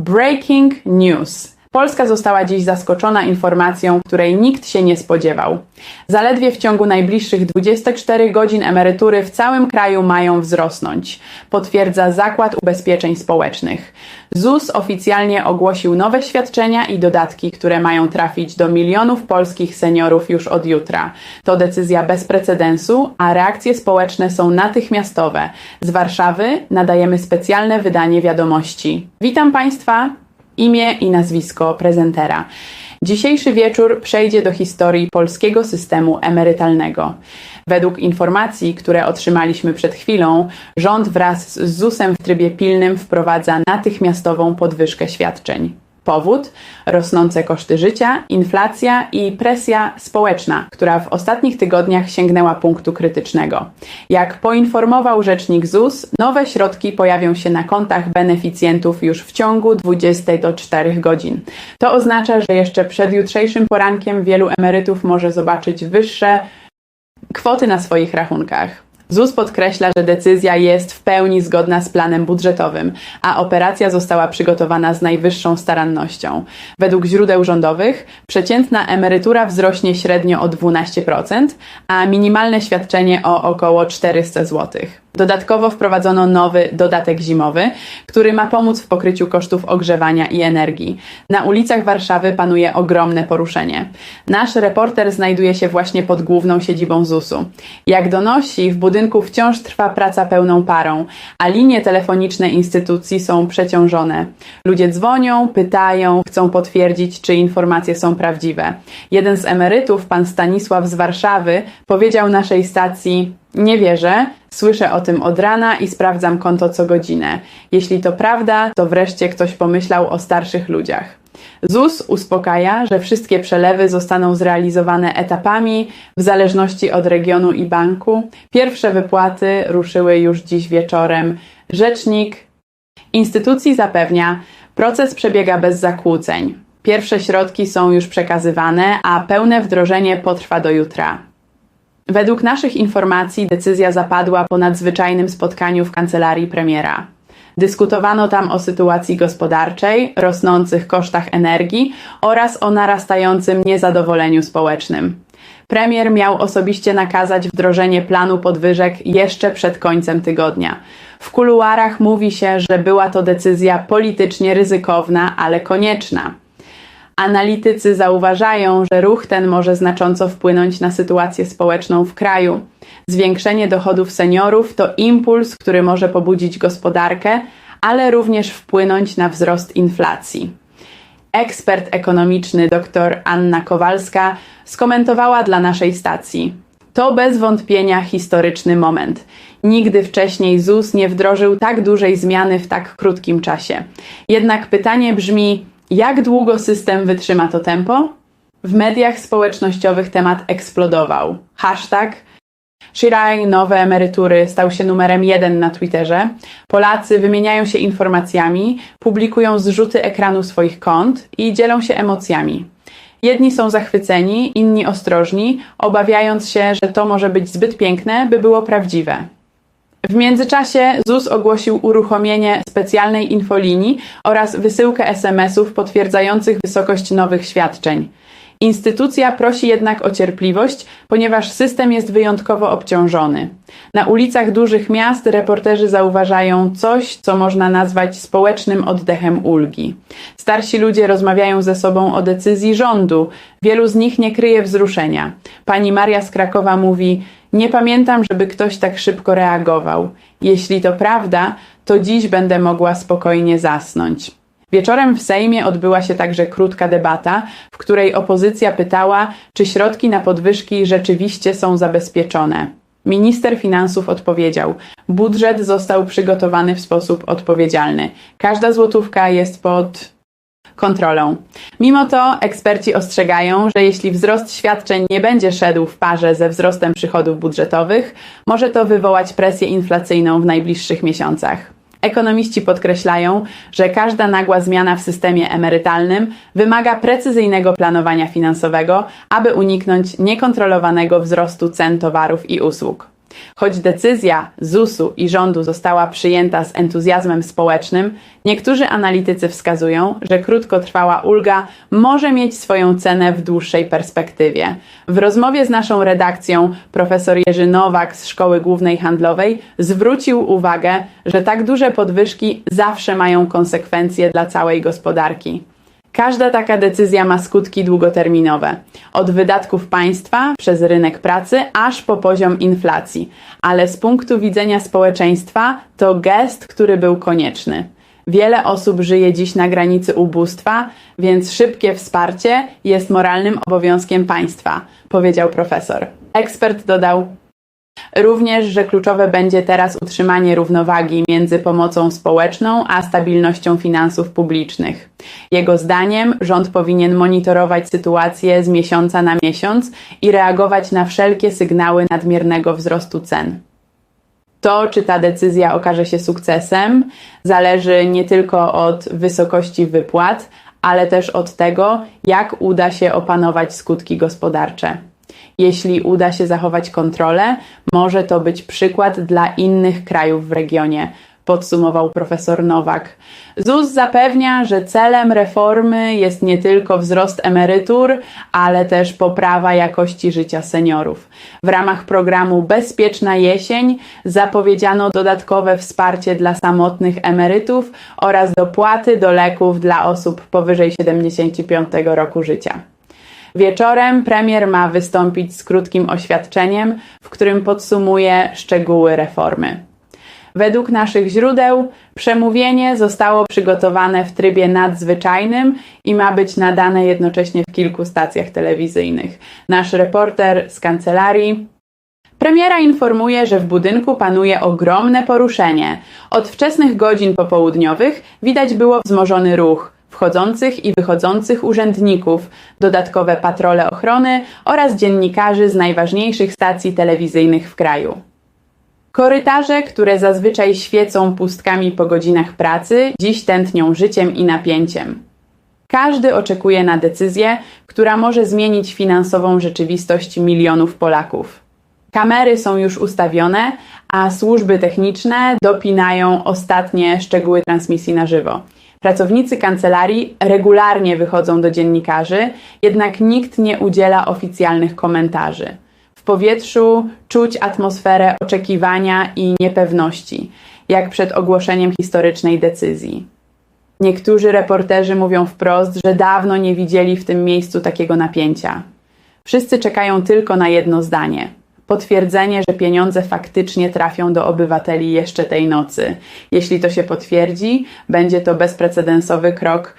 Breaking news. Polska została dziś zaskoczona informacją, której nikt się nie spodziewał. Zaledwie w ciągu najbliższych 24 godzin emerytury w całym kraju mają wzrosnąć, potwierdza Zakład Ubezpieczeń Społecznych. ZUS oficjalnie ogłosił nowe świadczenia i dodatki, które mają trafić do milionów polskich seniorów już od jutra. To decyzja bez precedensu, a reakcje społeczne są natychmiastowe. Z Warszawy nadajemy specjalne wydanie wiadomości. Witam Państwa! Imię i nazwisko prezentera. Dzisiejszy wieczór przejdzie do historii polskiego systemu emerytalnego. Według informacji, które otrzymaliśmy przed chwilą, rząd wraz z ZUS-em w trybie pilnym wprowadza natychmiastową podwyżkę świadczeń. Powód? Rosnące koszty życia, inflacja i presja społeczna, która w ostatnich tygodniach sięgnęła punktu krytycznego. Jak poinformował rzecznik ZUS, nowe środki pojawią się na kontach beneficjentów już w ciągu 20 do 4 godzin. To oznacza, że jeszcze przed jutrzejszym porankiem wielu emerytów może zobaczyć wyższe kwoty na swoich rachunkach. ZUS podkreśla, że decyzja jest w pełni zgodna z planem budżetowym, a operacja została przygotowana z najwyższą starannością. Według źródeł rządowych przeciętna emerytura wzrośnie średnio o 12%, a minimalne świadczenie o około 400 zł. Dodatkowo wprowadzono nowy dodatek zimowy, który ma pomóc w pokryciu kosztów ogrzewania i energii. Na ulicach Warszawy panuje ogromne poruszenie. Nasz reporter znajduje się właśnie pod główną siedzibą ZUS-u. Jak donosi, w budynku wciąż trwa praca pełną parą, a linie telefoniczne instytucji są przeciążone. Ludzie dzwonią, pytają, chcą potwierdzić, czy informacje są prawdziwe. Jeden z emerytów, pan Stanisław z Warszawy, powiedział naszej stacji: nie wierzę, słyszę o tym od rana i sprawdzam konto co godzinę. Jeśli to prawda, to wreszcie ktoś pomyślał o starszych ludziach. ZUS uspokaja, że wszystkie przelewy zostaną zrealizowane etapami w zależności od regionu i banku. Pierwsze wypłaty ruszyły już dziś wieczorem. Rzecznik instytucji zapewnia, proces przebiega bez zakłóceń. Pierwsze środki są już przekazywane, a pełne wdrożenie potrwa do jutra. Według naszych informacji decyzja zapadła po nadzwyczajnym spotkaniu w kancelarii premiera. Dyskutowano tam o sytuacji gospodarczej, rosnących kosztach energii oraz o narastającym niezadowoleniu społecznym. Premier miał osobiście nakazać wdrożenie planu podwyżek jeszcze przed końcem tygodnia. W kuluarach mówi się, że była to decyzja politycznie ryzykowna, ale konieczna. Analitycy zauważają, że ruch ten może znacząco wpłynąć na sytuację społeczną w kraju. Zwiększenie dochodów seniorów to impuls, który może pobudzić gospodarkę, ale również wpłynąć na wzrost inflacji. Ekspert ekonomiczny dr Anna Kowalska skomentowała dla naszej stacji. To bez wątpienia historyczny moment. Nigdy wcześniej ZUS nie wdrożył tak dużej zmiany w tak krótkim czasie. Jednak pytanie brzmi, jak długo system wytrzyma to tempo? W mediach społecznościowych temat eksplodował. Hashtag Shirai nowe emerytury stał się numerem jeden na Twitterze. Polacy wymieniają się informacjami, publikują zrzuty ekranu swoich kont i dzielą się emocjami. Jedni są zachwyceni, inni ostrożni, obawiając się, że to może być zbyt piękne, by było prawdziwe. W międzyczasie ZUS ogłosił uruchomienie specjalnej infolinii oraz wysyłkę SMS-ów potwierdzających wysokość nowych świadczeń. Instytucja prosi jednak o cierpliwość, ponieważ system jest wyjątkowo obciążony. Na ulicach dużych miast reporterzy zauważają coś, co można nazwać społecznym oddechem ulgi. Starsi ludzie rozmawiają ze sobą o decyzji rządu. Wielu z nich nie kryje wzruszenia. Pani Maria z Krakowa mówi: Nie pamiętam, żeby ktoś tak szybko reagował. Jeśli to prawda, to dziś będę mogła spokojnie zasnąć. Wieczorem w Sejmie odbyła się także krótka debata, w której opozycja pytała, czy środki na podwyżki rzeczywiście są zabezpieczone. Minister finansów odpowiedział: Budżet został przygotowany w sposób odpowiedzialny. Każda złotówka jest pod kontrolą. Mimo to eksperci ostrzegają, że jeśli wzrost świadczeń nie będzie szedł w parze ze wzrostem przychodów budżetowych, może to wywołać presję inflacyjną w najbliższych miesiącach. Ekonomiści podkreślają, że każda nagła zmiana w systemie emerytalnym wymaga precyzyjnego planowania finansowego, aby uniknąć niekontrolowanego wzrostu cen towarów i usług. Choć decyzja ZUS-u i rządu została przyjęta z entuzjazmem społecznym, niektórzy analitycy wskazują, że krótkotrwała ulga może mieć swoją cenę w dłuższej perspektywie. W rozmowie z naszą redakcją profesor Jerzy Nowak z Szkoły Głównej Handlowej zwrócił uwagę, że tak duże podwyżki zawsze mają konsekwencje dla całej gospodarki. Każda taka decyzja ma skutki długoterminowe, od wydatków państwa przez rynek pracy aż po poziom inflacji, ale z punktu widzenia społeczeństwa to gest, który był konieczny. Wiele osób żyje dziś na granicy ubóstwa, więc szybkie wsparcie jest moralnym obowiązkiem państwa, powiedział profesor. Ekspert dodał: Również, że kluczowe będzie teraz utrzymanie równowagi między pomocą społeczną a stabilnością finansów publicznych. Jego zdaniem rząd powinien monitorować sytuację z miesiąca na miesiąc i reagować na wszelkie sygnały nadmiernego wzrostu cen. To, czy ta decyzja okaże się sukcesem, zależy nie tylko od wysokości wypłat, ale też od tego, jak uda się opanować skutki gospodarcze. Jeśli uda się zachować kontrolę, może to być przykład dla innych krajów w regionie, podsumował profesor Nowak. ZUS zapewnia, że celem reformy jest nie tylko wzrost emerytur, ale też poprawa jakości życia seniorów. W ramach programu Bezpieczna Jesień zapowiedziano dodatkowe wsparcie dla samotnych emerytów oraz dopłaty do leków dla osób powyżej 75 roku życia. Wieczorem premier ma wystąpić z krótkim oświadczeniem, w którym podsumuje szczegóły reformy. Według naszych źródeł przemówienie zostało przygotowane w trybie nadzwyczajnym i ma być nadane jednocześnie w kilku stacjach telewizyjnych. Nasz reporter z kancelarii Premiera informuje, że w budynku panuje ogromne poruszenie. Od wczesnych godzin popołudniowych widać było wzmożony ruch wchodzących i wychodzących urzędników, dodatkowe patrole ochrony oraz dziennikarzy z najważniejszych stacji telewizyjnych w kraju. Korytarze, które zazwyczaj świecą pustkami po godzinach pracy, dziś tętnią życiem i napięciem. Każdy oczekuje na decyzję, która może zmienić finansową rzeczywistość milionów Polaków. Kamery są już ustawione, a służby techniczne dopinają ostatnie szczegóły transmisji na żywo. Pracownicy kancelarii regularnie wychodzą do dziennikarzy, jednak nikt nie udziela oficjalnych komentarzy. W powietrzu czuć atmosferę oczekiwania i niepewności, jak przed ogłoszeniem historycznej decyzji. Niektórzy reporterzy mówią wprost, że dawno nie widzieli w tym miejscu takiego napięcia. Wszyscy czekają tylko na jedno zdanie potwierdzenie, że pieniądze faktycznie trafią do obywateli jeszcze tej nocy. Jeśli to się potwierdzi, będzie to bezprecedensowy krok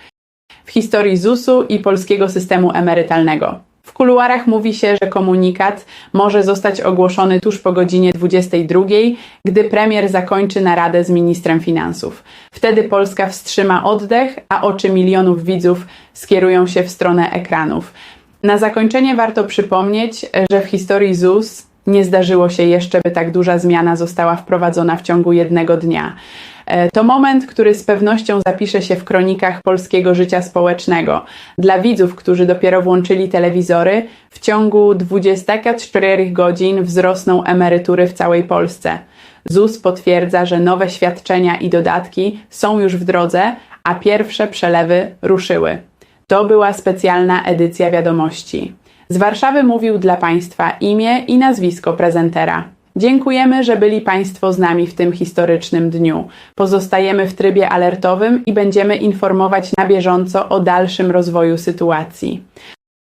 w historii ZUS-u i polskiego systemu emerytalnego. W kuluarach mówi się, że komunikat może zostać ogłoszony tuż po godzinie 22, gdy premier zakończy naradę z ministrem finansów. Wtedy Polska wstrzyma oddech, a oczy milionów widzów skierują się w stronę ekranów. Na zakończenie warto przypomnieć, że w historii ZUS nie zdarzyło się jeszcze, by tak duża zmiana została wprowadzona w ciągu jednego dnia. E, to moment, który z pewnością zapisze się w kronikach polskiego życia społecznego. Dla widzów, którzy dopiero włączyli telewizory, w ciągu 24 godzin wzrosną emerytury w całej Polsce. ZUS potwierdza, że nowe świadczenia i dodatki są już w drodze, a pierwsze przelewy ruszyły. To była specjalna edycja wiadomości. Z Warszawy mówił dla Państwa imię i nazwisko prezentera. Dziękujemy, że byli Państwo z nami w tym historycznym dniu. Pozostajemy w trybie alertowym i będziemy informować na bieżąco o dalszym rozwoju sytuacji.